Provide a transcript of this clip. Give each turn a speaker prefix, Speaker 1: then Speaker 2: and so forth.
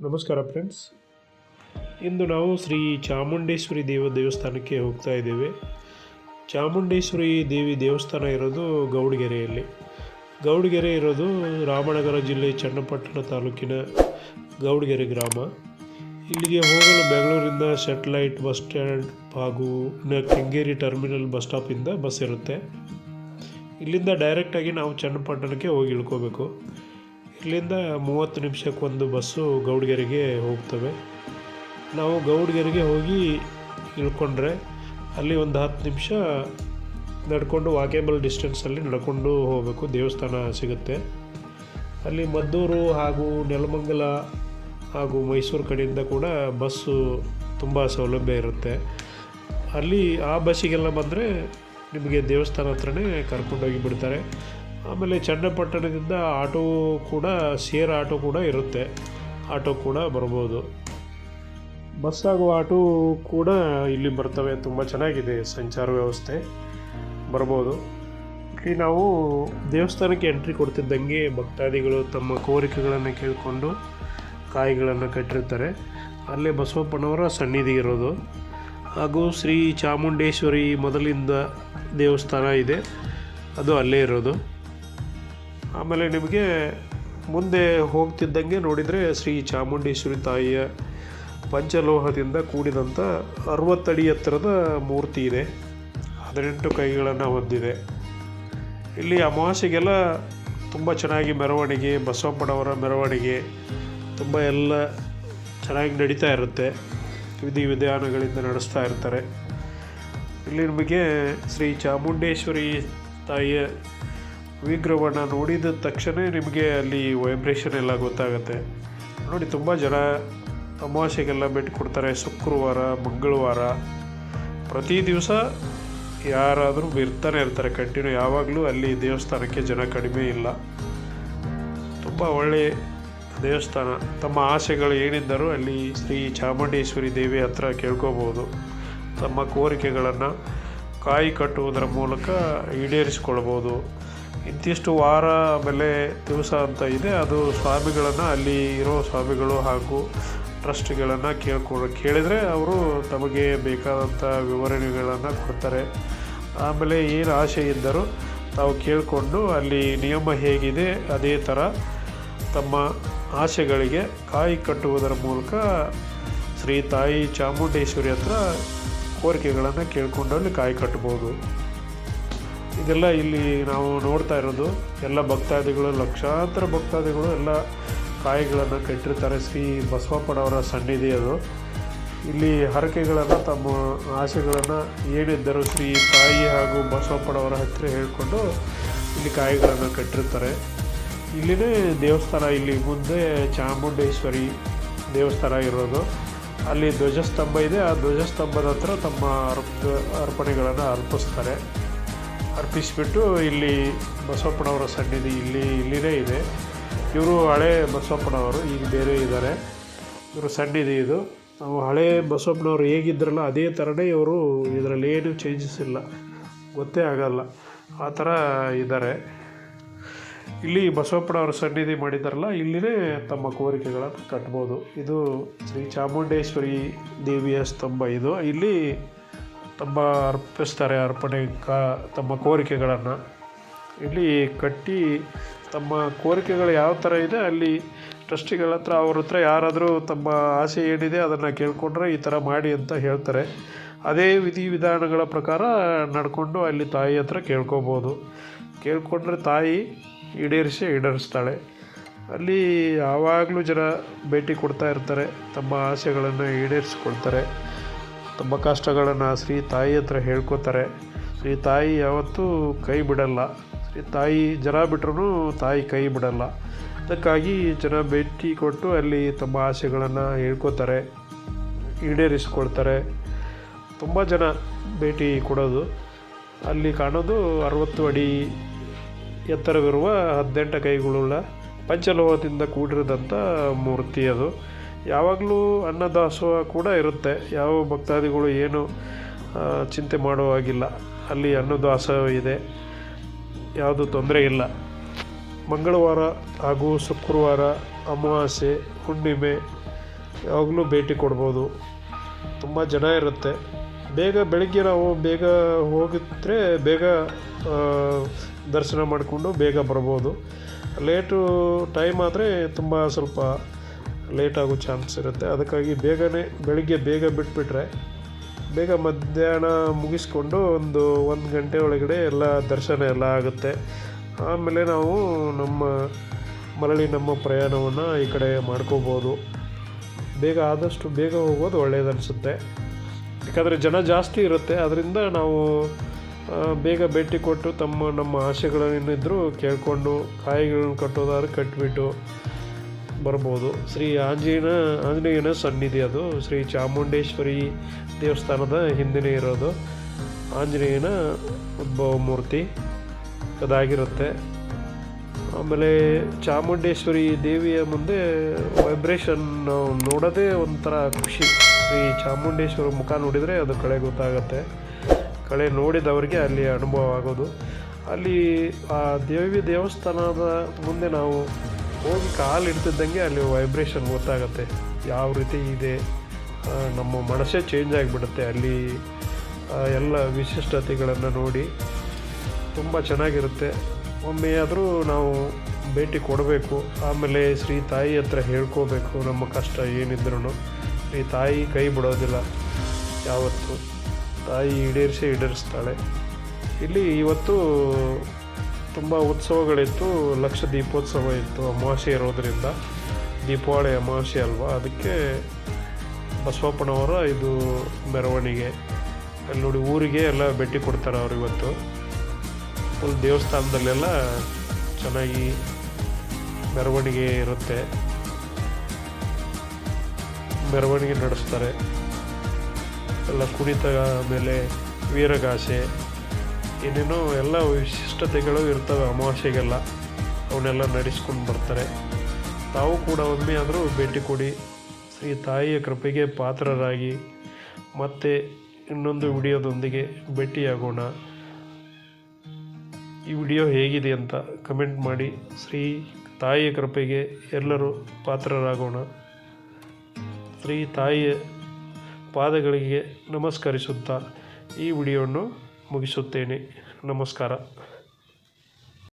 Speaker 1: ನಮಸ್ಕಾರ ಫ್ರೆಂಡ್ಸ್ ಇಂದು ನಾವು ಶ್ರೀ ಚಾಮುಂಡೇಶ್ವರಿ ದೇವ ದೇವಸ್ಥಾನಕ್ಕೆ ಹೋಗ್ತಾ ಇದ್ದೇವೆ. ಚಾಮುಂಡೇಶ್ವರಿ ದೇವಿ ದೇವಸ್ಥಾನ ಇರೋದು ಗೌಡಗೆರೆಯಲ್ಲಿ. ಗೌಡಗೆರೆ ಇರೋದು ರಾಮನಗರ ಜಿಲ್ಲೆ ಚನ್ನಪಟ್ಟಣ ತಾಲೂಕಿನ ಗೌಡಗೆರೆ ಗ್ರಾಮ. ಇಲ್ಲಿಗೆ ಹೋಗಲು ಬೆಂಗಳೂರಿಂದ ಸೆಟ್ಲೈಟ್ ಬಸ್ ಸ್ಟ್ಯಾಂಡ್ ಹಾಗೂ ಕೆಂಗೇರಿ ಟರ್ಮಿನಲ್ ಬಸ್ ಸ್ಟಾಪಿಂದ ಬಸ್ ಇರುತ್ತೆ. ಇಲ್ಲಿಂದ ಡೈರೆಕ್ಟಾಗಿ ನಾವು ಚನ್ನಪಟ್ಟಣಕ್ಕೆ ಹೋಗಿ ಇಳ್ಕೋಬೇಕು. ಇಲ್ಲಿಂದ ಮೂವತ್ತು ನಿಮಿಷಕ್ಕೊಂದು ಬಸ್ಸು ಗೌಡ್ಗೆರೆಗೆ ಹೋಗ್ತವೆ. ನಾವು ಗೌಡ್ಗೆರೆಗೆ ಹೋಗಿ ಇಳ್ಕೊಂಡ್ರೆ ಅಲ್ಲಿ ಒಂದು ಹತ್ತು ನಿಮಿಷ ನಡ್ಕೊಂಡು ವಾಕೇಬಲ್ ಡಿಸ್ಟೆನ್ಸಲ್ಲಿ ನಡ್ಕೊಂಡು ಹೋಗಬೇಕು. ದೇವಸ್ಥಾನ ಸಿಗುತ್ತೆ. ಅಲ್ಲಿ ಮದ್ದೂರು ಹಾಗೂ ನೆಲಮಂಗಲ ಹಾಗೂ ಮೈಸೂರು ಕಡೆಯಿಂದ ಕೂಡ ಬಸ್ಸು ತುಂಬ ಸೌಲಭ್ಯ ಇರುತ್ತೆ. ಅಲ್ಲಿ ಆ ಬಸ್ಸಿಗೆಲ್ಲ ಬಂದರೆ ನಿಮಗೆ ದೇವಸ್ಥಾನ ಹತ್ರನೇ ಕರ್ಕೊಂಡೋಗಿ ಬಿಡ್ತಾರೆ. ಆಮೇಲೆ ಚನ್ನಪಟ್ಟಣದಿಂದ ಆಟೋ ಕೂಡ, ಸೇರ್ ಆಟೋ ಕೂಡ ಇರುತ್ತೆ. ಆಟೋ ಕೂಡ ಬರ್ಬೋದು. ಬಸ್ ಹಾಗೂ ಆಟೋ ಕೂಡ ಇಲ್ಲಿ ಬರ್ತವೆ. ತುಂಬ ಚೆನ್ನಾಗಿದೆ ಸಂಚಾರ ವ್ಯವಸ್ಥೆ. ಬರ್ಬೋದು. ಇಲ್ಲಿ ನಾವು ದೇವಸ್ಥಾನಕ್ಕೆ ಎಂಟ್ರಿ ಕೊಡ್ತಿದ್ದಂಗೆ ಭಕ್ತಾದಿಗಳು ತಮ್ಮ ಕೋರಿಕೆಗಳನ್ನು ಕೇಳಿಕೊಂಡು ಕಾಯಿಗಳನ್ನು ಕಟ್ಟಿರ್ತಾರೆ. ಅಲ್ಲೇ ಬಸವಪ್ಪನವರ ಸನ್ನಿಧಿ ಇರೋದು. ಹಾಗೂ ಶ್ರೀ ಚಾಮುಂಡೇಶ್ವರಿ ಮೊದಲಿಂದ ದೇವಸ್ಥಾನ ಇದೆ. ಅದು ಅಲ್ಲೇ ಇರೋದು. ಆಮೇಲೆ ನಿಮಗೆ ಮುಂದೆ ಹೋಗ್ತಿದ್ದಂಗೆ ನೋಡಿದರೆ ಶ್ರೀ ಚಾಮುಂಡೇಶ್ವರಿ ತಾಯಿಯ ಪಂಚಲೋಹದಿಂದ ಕೂಡಿದಂಥ ಅರವತ್ತಡಿ ಎತ್ತರದ ಮೂರ್ತಿ ಇದೆ. ಹದಿನೆಂಟು ಕೈಗಳನ್ನು ಹೊಂದಿದೆ. ಇಲ್ಲಿ ಅಮಾವಾಸ್ಯೆಗೆಲ್ಲ ತುಂಬ ಚೆನ್ನಾಗಿ ಮೆರವಣಿಗೆ ಬಸವಪ್ಪನವರ ಮೆರವಣಿಗೆ ತುಂಬ ಎಲ್ಲ ಚೆನ್ನಾಗಿ ನಡೀತಾ ಇರುತ್ತೆ. ವಿಧಿ ವಿಧಾನಗಳಿಂದ ನಡೆಸ್ತಾ ಇರ್ತಾರೆ. ಇಲ್ಲಿ ನಿಮಗೆ ಶ್ರೀ ಚಾಮುಂಡೇಶ್ವರಿ ತಾಯಿಯ ವಿಗ್ರಹವನ್ನು ನೋಡಿದ ತಕ್ಷಣ ನಿಮಗೆ ಅಲ್ಲಿ ವೈಬ್ರೇಷನ್ ಎಲ್ಲ ಗೊತ್ತಾಗುತ್ತೆ. ನೋಡಿ, ತುಂಬ ಜನ ಅಮಾವಾಸ್ಯೆಗೆಲ್ಲ ಭೇಟಿ ಕೊಡ್ತಾರೆ. ಶುಕ್ರವಾರ, ಮಂಗಳವಾರ. ಪ್ರತಿ ದಿವಸ ಯಾರಾದರೂ ಇರ್ತಾನೆ ಇರ್ತಾರೆ. ಕಂಟಿನ್ಯೂ ಯಾವಾಗಲೂ ಅಲ್ಲಿ ದೇವಸ್ಥಾನಕ್ಕೆ ಜನ ಕಡಿಮೆ ಇಲ್ಲ. ತುಂಬ ಒಳ್ಳೆಯ ದೇವಸ್ಥಾನ. ತಮ್ಮ ಆಸೆಗಳು ಏನಿದ್ದರೂ ಅಲ್ಲಿ ಶ್ರೀ ಚಾಮುಂಡೇಶ್ವರಿ ದೇವಿ ಹತ್ರ ಕೇಳ್ಕೋಬೋದು. ತಮ್ಮ ಕೋರಿಕೆಗಳನ್ನು ಕಾಯಿ ಕಟ್ಟುವುದರ ಮೂಲಕ ಈಡೇರಿಸಿಕೊಳ್ಬೋದು. ಇಂತಿಷ್ಟು ವಾರ ಬೆಲೆ ದಿವಸ ಅಂತ ಇದೆ. ಅದು ಸ್ವಾಮಿಗಳನ್ನು, ಅಲ್ಲಿ ಇರೋ ಸ್ವಾಮಿಗಳು ಹಾಗೂ ಟ್ರಸ್ಟ್ಗಳನ್ನು ಕೇಳ್ಕೊ, ಕೇಳಿದರೆ ಅವರು ತಮಗೆ ಬೇಕಾದಂಥ ವಿವರಣೆಗಳನ್ನು ಕೊಡ್ತಾರೆ. ಆಮೇಲೆ ಏನು ಆಸೆ ಇದ್ದರೂ ತಾವು ಕೇಳಿಕೊಂಡು ಅಲ್ಲಿ ನಿಯಮ ಹೇಗಿದೆ, ಅದೇ ಥರ ತಮ್ಮ ಆಸೆಗಳಿಗೆ ಕಾಯಿ ಕಟ್ಟುವುದರ ಮೂಲಕ ಶ್ರೀ ತಾಯಿ ಚಾಮುಂಡೇಶ್ವರಿ ಹತ್ರ ಕೋರಿಕೆಗಳನ್ನು ಕೇಳಿಕೊಂಡು ಅಲ್ಲಿ ಕಾಯಿ ಕಟ್ಬೋದು ಇದೆಲ್ಲ ಇಲ್ಲಿ ನಾವು ನೋಡ್ತಾ ಇರೋದು. ಎಲ್ಲ ಭಕ್ತಾದಿಗಳು, ಲಕ್ಷಾಂತರ ಭಕ್ತಾದಿಗಳು ಎಲ್ಲ ಕಾಯಿಗಳನ್ನು ಕಟ್ಟಿರ್ತಾರೆ. ಶ್ರೀ ಬಸವಪ್ಪನವರ ಸನ್ನಿಧಿ ಅದು. ಇಲ್ಲಿ ಹರಕೆಗಳನ್ನು ತಮ್ಮ ಆಸೆಗಳನ್ನು ಏನಿದ್ದರೂ ಶ್ರೀ ತಾಯಿ ಹಾಗೂ ಬಸವಪ್ಪನವರ ಹತ್ತಿರ ಹೇಳಿಕೊಂಡು ಇಲ್ಲಿ ಕಾಯಿಗಳನ್ನು ಕಟ್ಟಿರ್ತಾರೆ. ಇಲ್ಲಿನೇ ದೇವಸ್ಥಾನ ಇಲ್ಲಿ ಮುಂದೆ ಚಾಮುಂಡೇಶ್ವರಿ ದೇವಸ್ಥಾನ ಇರೋದು. ಅಲ್ಲಿ ಧ್ವಜಸ್ತಂಭ ಇದೆ. ಆ ಧ್ವಜಸ್ತಂಭದ ಹತ್ರ ತಮ್ಮ ಅರ್ಪ, ಅರ್ಪಣೆಗಳನ್ನು ಅರ್ಪಿಸ್ತಾರೆ. ಅರ್ಪಿಸಿಬಿಟ್ಟು ಇಲ್ಲಿ ಬಸವಪ್ಪನವರ ಸನ್ನಿಧಿ ಇಲ್ಲಿ ಇಲ್ಲಿನೇ ಇದೆ. ಇವರು ಹಳೆ ಬಸವಪ್ಪನವರು, ಈಗ ಬೇರೆ ಇದ್ದಾರೆ. ಇವರು ಸನ್ನಿಧಿ ಇದು. ನಾವು ಹಳೆ ಬಸವಪ್ಪನವರು ಹೇಗಿದ್ರಲ್ಲ, ಅದೇ ಥರನೇ ಇವರು ಇದರಲ್ಲಿ ಏನು ಚೇಂಜಸ್ ಇಲ್ಲ. ಗೊತ್ತೇ ಆಗಲ್ಲ. ಆ ಥರ ಇದ್ದಾರೆ. ಇಲ್ಲಿ ಬಸವಪ್ಪನವರ ಸನ್ನಿಧಿ ಮಾಡಿದ್ದಾರಲ್ಲ, ಇಲ್ಲಿನೇ ತಮ್ಮ ಕೋರಿಕೆಗಳನ್ನು ಕಟ್ಬೋದು. ಇದು ಶ್ರೀ ಚಾಮುಂಡೇಶ್ವರಿ ದೇವಿಯ ಸ್ತಂಭ ಇದು. ಇಲ್ಲಿ ತಮ್ಮ ಅರ್ಪಿಸ್ತಾರೆ, ಅರ್ಪಣೆ ಕಾ, ತಮ್ಮ ಕೋರಿಕೆಗಳನ್ನು. ಇಲ್ಲಿ ಕಟ್ಟಿ ತಮ್ಮ ಕೋರಿಕೆಗಳು ಯಾವ ಥರ ಇದೆ, ಅಲ್ಲಿ ಟ್ರಸ್ಟಿಗಳ ಹತ್ರ, ಅವ್ರ ಹತ್ರ ಯಾರಾದರೂ ತಮ್ಮ ಆಸೆ ಏನಿದೆ ಅದನ್ನು ಕೇಳಿಕೊಂಡ್ರೆ ಈ ಥರ ಮಾಡಿ ಅಂತ ಹೇಳ್ತಾರೆ. ಅದೇ ವಿಧಿ ವಿಧಾನಗಳ ಪ್ರಕಾರ ನಡ್ಕೊಂಡು ಅಲ್ಲಿ ತಾಯಿ ಹತ್ರ ಕೇಳ್ಕೊಬೋದು. ಕೇಳ್ಕೊಂಡ್ರೆ ತಾಯಿ ಈಡೇರಿಸಿ ಈಡೇರಿಸ್ತಾಳೆ. ಅಲ್ಲಿ ಯಾವಾಗಲೂ ಜನ ಭೇಟಿ ಕೊಡ್ತಾ ಇರ್ತಾರೆ, ತಮ್ಮ ಆಸೆಗಳನ್ನು ಈಡೇರಿಸ್ಕೊಳ್ತಾರೆ. ತಮ್ಮ ಕಷ್ಟಗಳನ್ನು ಶ್ರೀ ತಾಯಿ ಹತ್ರ ಹೇಳ್ಕೊತಾರೆ. ಶ್ರೀ ತಾಯಿ ಯಾವತ್ತೂ ಕೈ ಬಿಡಲ್ಲ. ಶ್ರೀ ತಾಯಿ ಜನ ಬಿಟ್ರೂ ತಾಯಿ ಕೈ ಬಿಡಲ್ಲ. ಅದಕ್ಕಾಗಿ ಜನ ಭೇಟಿ ಕೊಟ್ಟು ಅಲ್ಲಿ ತಮ್ಮ ಆಸೆಗಳನ್ನು ಹೇಳ್ಕೊತಾರೆ, ಈಡೇರಿಸ್ಕೊಳ್ತಾರೆ. ತುಂಬ ಜನ ಭೇಟಿ ಕೊಡೋದು. ಅಲ್ಲಿ ಕಾಣೋದು ಅರವತ್ತು ಅಡಿ ಎತ್ತರವಿರುವ ಹದಿನೆಂಟು ಕೈಗಳುಳ್ಳ ಪಂಚಲೋಹದಿಂದ ಕೂಡಿರದಂಥ ಮೂರ್ತಿ ಅದು. ಯಾವಾಗಲೂ ಅನ್ನದಾಸೋಹ ಕೂಡ ಇರುತ್ತೆ. ಯಾವ ಭಕ್ತಾದಿಗಳು ಏನು ಚಿಂತೆ ಮಾಡೋ ಹಾಗಿಲ್ಲ. ಅಲ್ಲಿ ಅನ್ನದಾಸೋಹ ಇದೆ. ಯಾವುದು ತೊಂದರೆ ಇಲ್ಲ. ಮಂಗಳವಾರ ಹಾಗೂ ಶುಕ್ರವಾರ ಅಮಾವಾಸ್ಯೆ, ಹುಣ್ಣಿಮೆ ಯಾವಾಗಲೂ ಭೇಟಿ ಕೊಡ್ಬೋದು. ತುಂಬ ಜನ ಇರುತ್ತೆ. ಬೇಗ ಬೆಳಗ್ಗೆ ನಾವು ಬೇಗ ಹೋಗಿದ್ರೆ ಬೇಗ ದರ್ಶನ ಮಾಡಿಕೊಂಡು ಬೇಗ ಬರ್ಬೋದು. ಲೇಟು ಟೈಮ್ ಆದರೆ ತುಂಬ ಸ್ವಲ್ಪ ಲೇಟ್ ಆಗೋ ಚಾನ್ಸ್ ಇರುತ್ತೆ. ಅದಕ್ಕಾಗಿ ಬೇಗನೆ ಬೆಳಿಗ್ಗೆ ಬೇಗ ಬಿಟ್ಬಿಟ್ರೆ, ಬೇಗ ಮಧ್ಯಾಹ್ನ ಮುಗಿಸ್ಕೊಂಡು ಒಂದು ಒಂದು ಗಂಟೆ ಒಳಗಡೆ ಎಲ್ಲ ದರ್ಶನ ಎಲ್ಲ ಆಗುತ್ತೆ. ಆಮೇಲೆ ನಾವು ನಮ್ಮ ಮರಳಿ ನಮ್ಮ ಪ್ರಯಾಣವನ್ನು ಈ ಕಡೆ ಮಾಡ್ಕೋಬೋದು. ಬೇಗ ಆದಷ್ಟು ಬೇಗ ಹೋಗೋದು ಒಳ್ಳೆಯದನಿಸುತ್ತೆ ಯಾಕಂದರೆ ಜನ ಜಾಸ್ತಿ ಇರುತ್ತೆ. ಅದರಿಂದ ನಾವು ಬೇಗ ಭೇಟಿ ಕೊಟ್ಟು ತಮ್ಮ ನಮ್ಮ ಆಸೆಗಳೇನಿದ್ದರೂ ಕೇಳಿಕೊಂಡು, ಕಾಯಿಗಳನ್ನು ಕಟ್ಟೋದಾದ್ರೆ ಕಟ್ಟಿಬಿಟ್ಟು ಬರ್ಬೋದು. ಶ್ರೀ ಆಂಜನೇಯನ ಆಂಜನೇಯನ ಸನ್ನಿಧಿ ಅದು. ಶ್ರೀ ಚಾಮುಂಡೇಶ್ವರಿ ದೇವಸ್ಥಾನದ ಹಿಂದೆನೇ ಇರೋದು. ಆಂಜನೇಯನ ಉದ್ಭವ ಮೂರ್ತಿ ಅದಾಗಿರುತ್ತೆ. ಆಮೇಲೆ ಚಾಮುಂಡೇಶ್ವರಿ ದೇವಿಯ ಮುಂದೆ ವೈಬ್ರೇಷನ್ ನಾವು ನೋಡೋದೇ ಒಂಥರ ಖುಷಿ. ಶ್ರೀ ಚಾಮುಂಡೇಶ್ವರಿ ಮುಖ ನೋಡಿದರೆ ಅದು ಕಳೆ ಗೊತ್ತಾಗತ್ತೆ. ಕಳೆ ನೋಡಿದವರಿಗೆ ಅಲ್ಲಿ ಅನುಭವ ಆಗೋದು. ಅಲ್ಲಿ ಆ ದೇವಿ ದೇವಸ್ಥಾನದ ಮುಂದೆ ನಾವು ಹೋಗಿ ಕಾಲು ಇಡ್ತಿದ್ದಂಗೆ ಅಲ್ಲಿ ವೈಬ್ರೇಷನ್ ಗೊತ್ತಾಗತ್ತೆ. ಯಾವ ರೀತಿ ಇದೆ? ನಮ್ಮ ಮನಸ್ಸೇ ಚೇಂಜ್ ಆಗಿಬಿಡುತ್ತೆ. ಅಲ್ಲಿ ಎಲ್ಲ ವಿಶಿಷ್ಟತೆಗಳನ್ನು ನೋಡಿ ತುಂಬ ಚೆನ್ನಾಗಿರುತ್ತೆ. ಒಮ್ಮೆ ಆದರೂ ನಾವು ಭೇಟಿ ಕೊಡಬೇಕು. ಆಮೇಲೆ ಶ್ರೀ ತಾಯಿ ಹತ್ರ ಹೇಳ್ಕೋಬೇಕು ನಮ್ಮ ಕಷ್ಟ ಏನಿದ್ರೂ ಶ್ರೀ ತಾಯಿ ಕೈ ಬಿಡೋದಿಲ್ಲ ಯಾವತ್ತು. ತಾಯಿ ಈಡೇರಿಸಿ ಈಡೇರಿಸ್ತಾಳೆ. ಇಲ್ಲಿ ಇವತ್ತು ತುಂಬ ಉತ್ಸವಗಳಿತ್ತು, ಲಕ್ಷ ದೀಪೋತ್ಸವ ಇತ್ತು ಅಮಾವಾಸ್ಯೆ ಇರೋದರಿಂದ. ದೀಪಾವಳಿ ಅಮಾವಾಸ್ಯೆ ಅಲ್ವಾ? ಅದಕ್ಕೆ ಬಸವಪ್ಪನವರ ಇದು ಮೆರವಣಿಗೆ. ಅಲ್ಲಿ ನೋಡಿ ಊರಿಗೆ ಎಲ್ಲ ಭೇಟಿ ಕೊಡ್ತಾರೆ ಅವ್ರು ಇವತ್ತು. ಫುಲ್ ದೇವಸ್ಥಾನದಲ್ಲೆಲ್ಲ ಚೆನ್ನಾಗಿ ಮೆರವಣಿಗೆ ಇರುತ್ತೆ. ಮೆರವಣಿಗೆ ನಡೆಸ್ತಾರೆ. ಎಲ್ಲ ಕುಣಿತ ಮೇಲೆ ವೀರಗಾಸೆ. ಏನೇನೋ ಎಲ್ಲ ವಿಶಿಷ್ಟತೆಗಳು ಇರ್ತವೆ ಅಮಾವಾಸ್ಯೆಗೆಲ್ಲ. ಅವನ್ನೆಲ್ಲ ನಡೆಸ್ಕೊಂಡು ಬರ್ತಾರೆ. ತಾವು ಕೂಡ ಒಮ್ಮೆ ಆದರೂ ಭೇಟಿ ಕೊಡಿ. ಶ್ರೀ ತಾಯಿಯ ಕೃಪೆಗೆ ಪಾತ್ರರಾಗಿ. ಮತ್ತೆ ಇನ್ನೊಂದು ವಿಡಿಯೋದೊಂದಿಗೆ ಭೇಟಿಯಾಗೋಣ. ಈ ವಿಡಿಯೋ ಹೇಗಿದೆ ಅಂತ ಕಮೆಂಟ್ ಮಾಡಿ. ಶ್ರೀ ತಾಯಿಯ ಕೃಪೆಗೆ ಎಲ್ಲರೂ ಪಾತ್ರರಾಗೋಣ. ಶ್ರೀ ತಾಯಿಯ ಪಾದಗಳಿಗೆ ನಮಸ್ಕರಿಸುತ್ತಾ ಈ ವಿಡಿಯೋವನ್ನು ಮುಗಿಸುತ್ತೇನೆ. ನಮಸ್ಕಾರ.